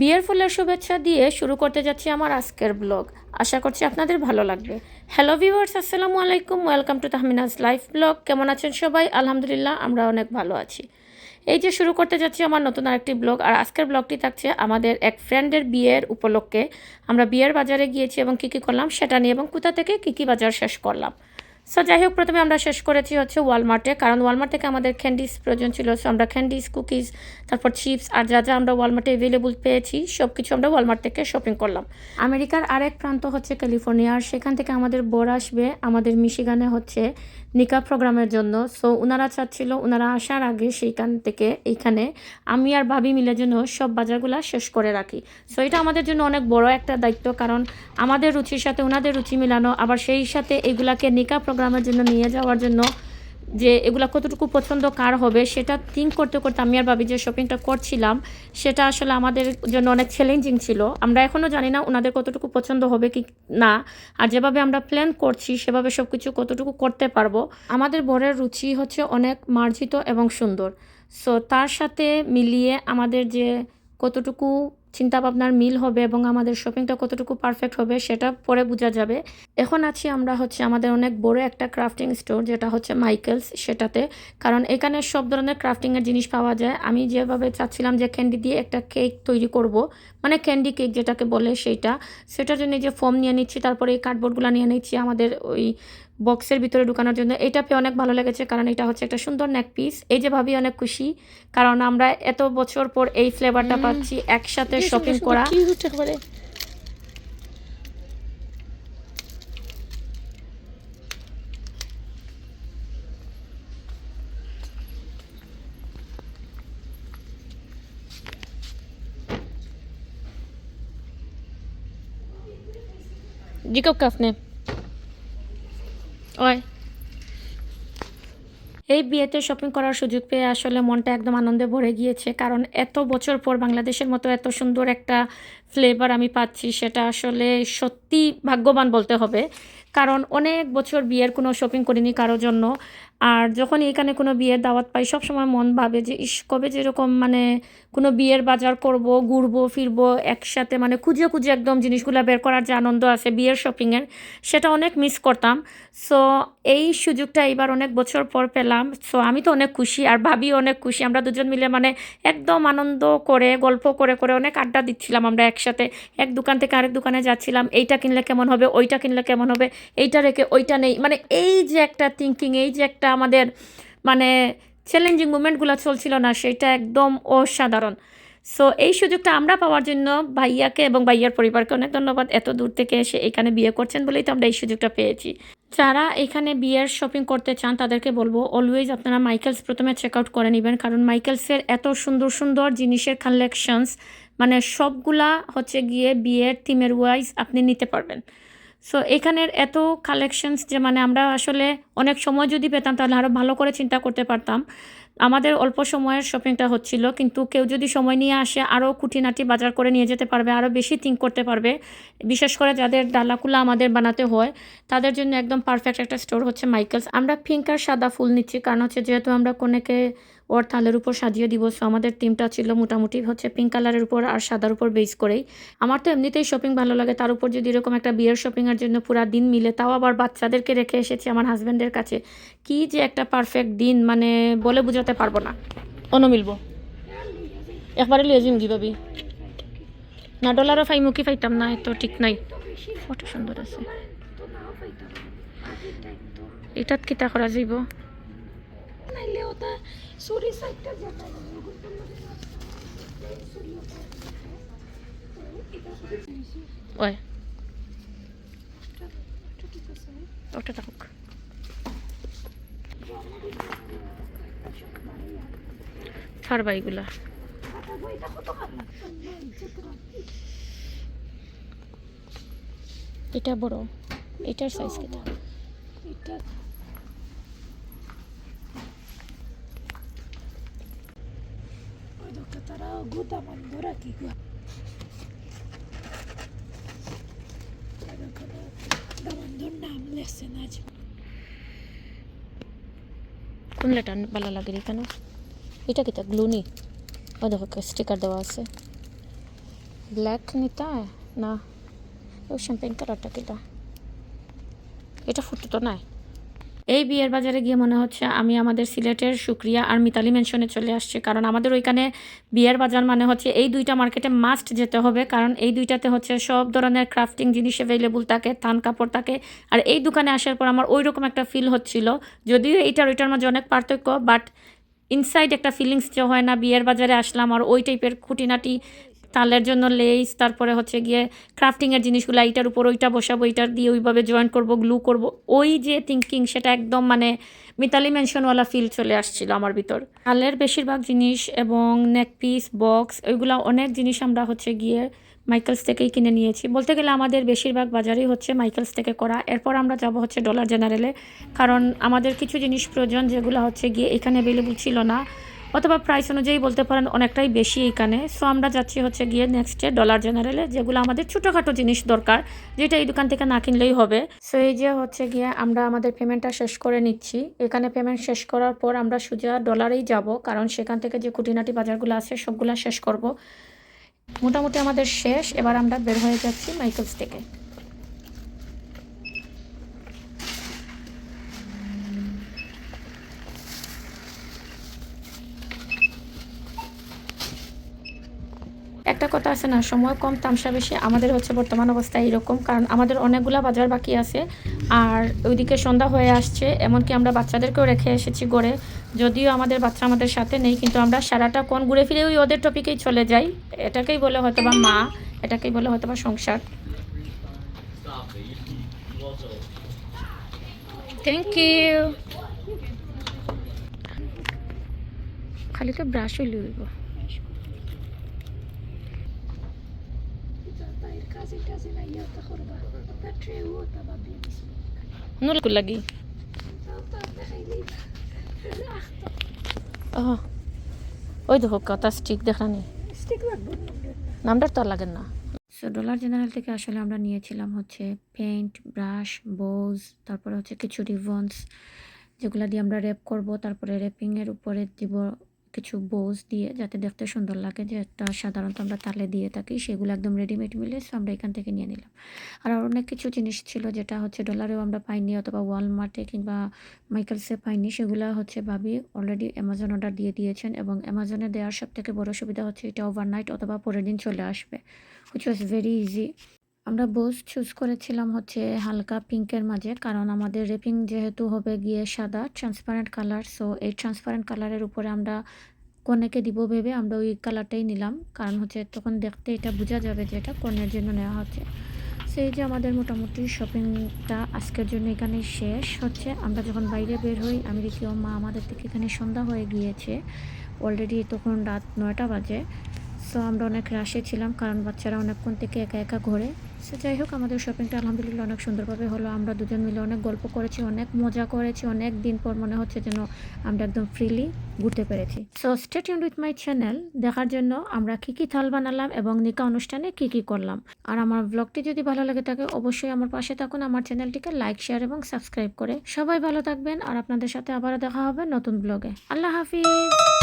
বিয়ের ফুলের শুভেচ্ছা দিয়ে শুরু করতে যাচ্ছি আমার আজকের ব্লগ। আশা করছি আপনাদের ভালো লাগবে। হ্যালো ভিউয়ার্স আসসালামু আলাইকুম। Welcome to Tahmina's life blog কেমন আছেন সবাই? আলহামদুলিল্লাহ, আমরা অনেক ভালো আছি। এই যে শুরু করতে যাচ্ছি আমার নতুন আরেকটি ব্লগ। আর আজকের ব্লগটি থাকছে আমাদের এক ফ্রেন্ডের বিয়ের উপলক্ষে। আমরা বিয়ের বাজারে গিয়েছি এবং কী কী করলাম সেটা নিয়ে এবং কোথা থেকে কী কী বাজার শেষ করলাম। সো যাই হোক প্রথমে আমরা শেষ করেছি হচ্ছে ওয়ালমার্টে কারণ ওয়ালমার্ট থেকে আমাদের ক্যান্ডিস প্রয়োজন ছিল। সো আমরা ক্যান্ডিস কুকিজ তারপর চিপস আর যা যা আমরা ওয়ালমার্টে অ্যাভেলেবল পেয়েছি সব কিছু আমরা ওয়ালমার্ট থেকে শপিং করলাম। আমেরিকার আরেক প্রান্ত হচ্ছে ক্যালিফোর্নিয়া আর সেখান থেকে আমাদের বোর আসবে আমাদের মিশিগানে হচ্ছে নিকা প্রোগ্রামের জন্য। সো ওনারা চাচ্ছিল ওনারা আসার আগে সেইখান থেকে, এইখানে আমি আর ভাবি মিলে জন্য সব বাজারগুলো শেষ করে রাখি। সো এটা আমাদের জন্য অনেক বড় একটা দায়িত্ব, কারণ আমাদের রুচির সাথে ওনাদের রুচি মিলানো, আবার সেই সাথে এগুলাকে নিকা প্রোগ্রামের জন্য, নিয়ে যাওয়ার জন্য, যে এগুলা কতটুকু পছন্দ, কার হবে, সেটা থিঙ্ক করতে করতে আমি আর ভাবি যে শপিংটা করছিলাম, সেটা আসলে আমাদের জন্য অনেক চ্যালেঞ্জিং ছিল। আমরা এখনও জানি না ওনাদের কতটুকু পছন্দ হবে কি না, আর যেভাবে আমরা প্ল্যান করছি, সেভাবে সব কিছু কতটুকু করতে পারব। আমাদের বরের রুচি হচ্ছে অনেক মার্জিত এবং সুন্দর। সো তার সাথে মিলিয়ে আমাদের যে কতটুকু চিন্তা ভাবনার মিল হবে এবং আমাদের শপিংটা কতটুকু পারফেক্ট হবে সেটা পরে বোঝা যাবে। এখন আছি আমরা হচ্ছে আমাদের অনেক বড় একটা ক্রাফটিং স্টোর যেটা হচ্ছে মাইকেলস সেটাতে। কারণ এখানে সব ধরনের ক্রাফটিংয়ের জিনিস পাওয়া যায়। আমি যেভাবে চাচ্ছিলাম যে ক্যান্ডি দিয়ে একটা কেক তৈরি করব মানে ক্যান্ডি কেক যেটাকে বলে সেইটা, সেটার জন্য যে ফর্ম নিয়ে নিচ্ছি, তারপরে এই কার্ডবোর্ডগুলো নিয়ে নিচ্ছি, আমাদের ওই বক্সের ভিতরে ঢুকানোর জন্য। এটা পেয়ে অনেক ভালো লেগেছে কারণ এটা হচ্ছে একটা সুন্দর নেক পিস এই যে ভাবি অনেক খুশি কারণ আমরা এত বছর পর এই ফ্লেভারটা পাচ্ছি একসাথে শপিং করা। Jacob Kafne. ওই। এই বিয়েতে শপিং করার সুযোগ পেয়ে আসলে মনটা একদম আনন্দে ভরে গিয়েছে, কারণ এত বছর পর বাংলাদেশের মতো এত সুন্দর একটা ফ্লেভার আমি পাচ্ছি সেটা আসলে সত্যি ভাগ্যবান বলতে হবে। কারণ অনেক বছর বিয়ের কোনো শপিং করিনি কারোর জন্য। আর যখন এখানে কোনো বিয়ের দাওয়াত পাই, সবসময় মন ভাবে যে, ইস, কবে যেরকম মানে কোনো বিয়ের বাজার করব, ঘুরবো, ফিরবো, একসাথে মানে খুঁজে খুঁজে একদম জিনিসগুলো বের করার যে আনন্দ আছে বিয়ের শপিংয়ের সেটা অনেক মিস করতাম। সো এই সুযোগটা এবার অনেক বছর পর পেলাম। সো আমি তো অনেক খুশি আর ভাবি অনেক খুশি। আমরা দুজন মিলে মানে একদম আনন্দ করে, গল্প করে করে অনেক আড্ডা দিচ্ছিলাম আমরা একসাথে। এক দোকান থেকে আরেক দোকানে যাচ্ছিলাম, এইটা কিনলে কেমন হবে, ওইটা কিনলে কেমন হবে, এইটা রেখে ওইটা নেই। মানে এই যে একটা থিঙ্কিং এই যে একটা আমাদের মানে চ্যালেঞ্জিং মুমেন্টগুলো চলছিল না সেটা একদম অসাধারণ। সো এই সুযোগটা আমরা পাওয়ার জন্য ভাইয়াকে এবং ভাইয়ার পরিবারকে অনেক ধন্যবাদ এত দূর থেকে এসে এখানে বিয়ে করছেন বলেই তো আমরা এই সুযোগটা পেয়েছি। যারা এখানে বিয়ের শপিং করতে চান তাদেরকে বলব অলওয়েজ আপনারা মাইকেলস প্রথমে চেক আউট করে নেবেন, কারণ মাইকেলসের এত সুন্দর সুন্দর জিনিসের কালেকশনস মানে সবগুলা হচ্ছে গিয়ে বিয়ের থিমের ওয়াইজ আপনি নিতে পারবেন। সো এখানের এত কালেকশনস যে মানে আমরা আসলে অনেক সময় যদি পেতাম তাহলে আরও ভালো করে চিন্তা করতে পারতাম। আমাদের অল্প সময়ের শপিংটা হচ্ছিল, কিন্তু কেউ যদি সময় নিয়ে আসে আরও খুঁটিনাটি বাজার করে নিয়ে যেতে পারবে আরও বেশি থিঙ্ক করতে পারবে। বিশেষ করে যাদের ডালাকুলা আমাদের বানাতে হয়, তাদের জন্য একদম পারফেক্ট একটা স্টোর হচ্ছে মাইকেলস আমরা পিঙ্ক আর সাদা ফুল নিচ্ছি, কারণ হচ্ছে যেহেতু আমরা কোনেকে ওর থালের উপর সাজিয়ে দিব। সো আমাদের টিমটা ছিল মোটামুটি হচ্ছে পিঙ্ক কালারের উপর আর সাদার উপর বেস করেই। আমার তো এমনিতেই শপিং ভালো লাগে। তার উপর যদি এরকম একটা বিয়ের শপিংয়ের জন্য পুরো দিন মিলে, তাও আবার বাচ্চাদেরকে রেখে এসেছি আমার হাজব্যান্ডের কাছে। কি যে একটা পারফেক্ট দিন মানে বলে বোঝাতে পারব না। অন্য মিলবো। একবারে লিয়ে জিম ভাবি না ডলারও ফাইমুখি ফাইতাম না তো ঠিক নাই। কত সুন্দর আছে। এটাত কিতা করা যাইব? ওটা চুরি সাইডটা যেটা ওই। ওটা থাকুক ছাড়বা এগুলা এটা বড় এটার সাইজ কেটা? এটা ওই দোকান তারা গুতা বন্ধ রাখি গো? দামন্দর নাম না ভালো লাগে কেন? এটা কিটা গ্লুনি ও দেখো স্টিকার দেওয়া আছে। ব্ল্যাক নিতে না। ওই শ্যাম্পেন কালারটা কিটা এটা ফুটো তো নাই। এই বিয়ের বাজারে গিয়ে মনে হচ্ছে আমি আমাদের সিলেটের সুক্রিয়া আর মিতালি মেনশনে চলে আসছি। কারণ আমাদের ওইখানে বিয়ের বাজার মানে হচ্ছে এই দুইটা মার্কেটে মাস্ট যেতে হবে। কারণ এই দুইটাতে হচ্ছে সব ধরনের ক্রাফটিং জিনিস অ্যাভেলেবল থাকে, থান কাপড় থাকে। আর এই দোকানে আসার পর আমার ওই রকম একটা ফিল হচ্ছিল। যদিও এইটার, ওইটার মাঝে অনেক পার্থক্য বাট ইনসাইড একটা ফিলিংস যে হয় না, বিয়ের বাজারে আসলাম আর ওই টাইপের খুঁটিনাটি তালের জন্য লেস তারপরে হচ্ছে গিয়ে ক্রাফটিংয়ের জিনিসগুলো, এইটার উপর ওইটা বসাবো, এইটার দিয়ে ওইভাবে জয়েন করব গ্লু করব। ওই যে থিঙ্কিং সেটা একদম মানে মিতালি মেনশনওয়ালা ফিল চলে আসছিল আমার ভিতর। তালের বেশিরভাগ জিনিস এবং নেক পিস বক্স ওইগুলো অনেক জিনিস আমরা হচ্ছে গিয়ে মাইকেলস থেকেই কিনে নিয়েছি। বলতে গেলে আমাদের বেশিরভাগ বাজারই হচ্ছে মাইকেলস থেকে করা। এরপর আমরা যাব হচ্ছে ডলার জেনারেলে কারণ আমাদের কিছু জিনিস প্রয়োজন যেগুলো হচ্ছে গিয়ে এখানে অ্যাভেলেবল ছিল না। অথবা প্রাইস অনুযায়ী বলতে পারেন অনেকটাই বেশি এইখানে। সো আমরা যাচ্ছি হচ্ছে গিয়ে নেক্সটে ডলার জেনারেলে যেগুলো আমাদের ছোটোখাটো জিনিস দরকার, যেটা এই দোকান থেকে না কিনলেই হবে। সো এই যে হচ্ছে গিয়ে আমরা আমাদের পেমেন্টটা শেষ করে নিচ্ছি। এখানে পেমেন্ট শেষ করার পর আমরা সোজা ডলারেই যাব, কারণ সেখান থেকে যে খুঁটিনাটি বাজারগুলো আছে সবগুলো শেষ করব। মোটামুটি আমাদের শেষ। এবার আমরা বের হয়ে যাচ্ছি মাইকেলস থেকে একটা কথা আছে না সময় কম তামসা বেশি আমাদের হচ্ছে বর্তমান অবস্থা এরকম কারণ আমাদের অনেকগুলা বাজার বাকি আছে আর ওইদিকে সন্ধ্যা হয়ে আসছে এমনকি আমরা বাচ্চাদেরকেও রেখে এসেছি গড়ে যদিও আমাদের বাচ্চা আমাদের সাথে নেই কিন্তু আমরা সারাটা কোন ঘুরে ফিরে ওই ওদের টপিকেই চলে যাই এটাকেই বলে হয়তো বা মা এটাকেই বলে হয়তো বা সংসার। থ্যাংক ইউ খালি তো ব্রাশ হইলে ba bibis. নুল লাগি Ta. ও ওই দেখো কথা স্টিক দেখা নেই Stick lang bun. নামটার তো আর লাগেন না সো ডলার জেনারেল থেকে আসলে আমরা নিয়েছিলাম হচ্ছে পেন্ট ব্রাশ বোজ তারপরে হচ্ছে কিছু রিবনস যেগুলো দিয়ে আমরা র্যাপ করব তারপরে র্যাপিংয়ের উপরে দিব কিছু বোজ দিয়ে যাতে দেখতে সুন্দর লাগে, যে একটা সাধারণত আমরা তালে দিয়ে থাকি, সেগুলো একদম রেডিমেড মিলে সো আমরা এখান থেকে নিয়ে নিলাম। আর অনেক কিছু জিনিস ছিল, যেটা হচ্ছে ডলারেও আমরা পাইনি, অথবা ওয়ালমার্টে কিংবা মাইকেলসে পাইনি, সেগুলো হচ্ছে ভাবি অলরেডি অ্যামাজন অর্ডার দিয়ে দিয়েছেন, এবং অ্যামাজনে দেওয়ার সব থেকে বড় সুবিধা হচ্ছে, এটা ওভারনাইট অথবা পরের দিন চলে আসবে হুইচ ওয়াজ ভেরি ইজি আমরা বোস চুজ করেছিলাম হচ্ছে হালকা পিঙ্কের মাঝে, কারণ আমাদের রেপিং যেহেতু হবে গিয়ে সাদা ট্রান্সপারেন্ট কালার সো এই ট্রান্সপারেন্ট কালারের উপরে আমরা কনেকে দিব ভেবে আমরা ওই কালারটাই নিলাম। কারণ হচ্ছে তখন দেখতে এটা বোঝা যাবে যে এটা কনের জন্য নেওয়া হচ্ছে। সেই যে আমাদের মোটামুটি শপিংটা আজকের জন্য এখানে শেষ। হচ্ছে আমরা যখন বাইরে বের হই, আমি দেখি মা আমাদের থেকে এখানে সন্ধ্যা হয়ে গিয়েছে। অলরেডি তখন রাত নয়টা বাজে। সো আমরা অনেক রাশে ছিলাম, কারণ বাচ্চারা অনেকক্ষণ থেকে একা একা ঘোরে। সো যাই হোক, আমাদের শপিংটা আলহামদুলিল্লাহ অনেক সুন্দরভাবে হলো। আমরা দুজন মিলে অনেক গল্প করেছি, অনেক মজা করেছি, অনেক দিন পর মনে হচ্ছে যেন আমরা একদম ফ্রিলি ঘুরতে পেরেছি। সো স্টেট ইউন উইথ মাই চ্যানেল দেখার জন্য আমরা কী কী থাল বানালাম এবং নিকা অনুষ্ঠানে কী কী করলাম। আর আমার ব্লগটি যদি ভালো লাগে থাকে, অবশ্যই আমার পাশে থাকুন, আমার চ্যানেলটিকে লাইক শেয়ার এবং সাবস্ক্রাইব করে। সবাই ভালো থাকবেন, আর আপনাদের সাথে আবারও দেখা হবে নতুন ব্লগে আল্লাহ হাফিজ!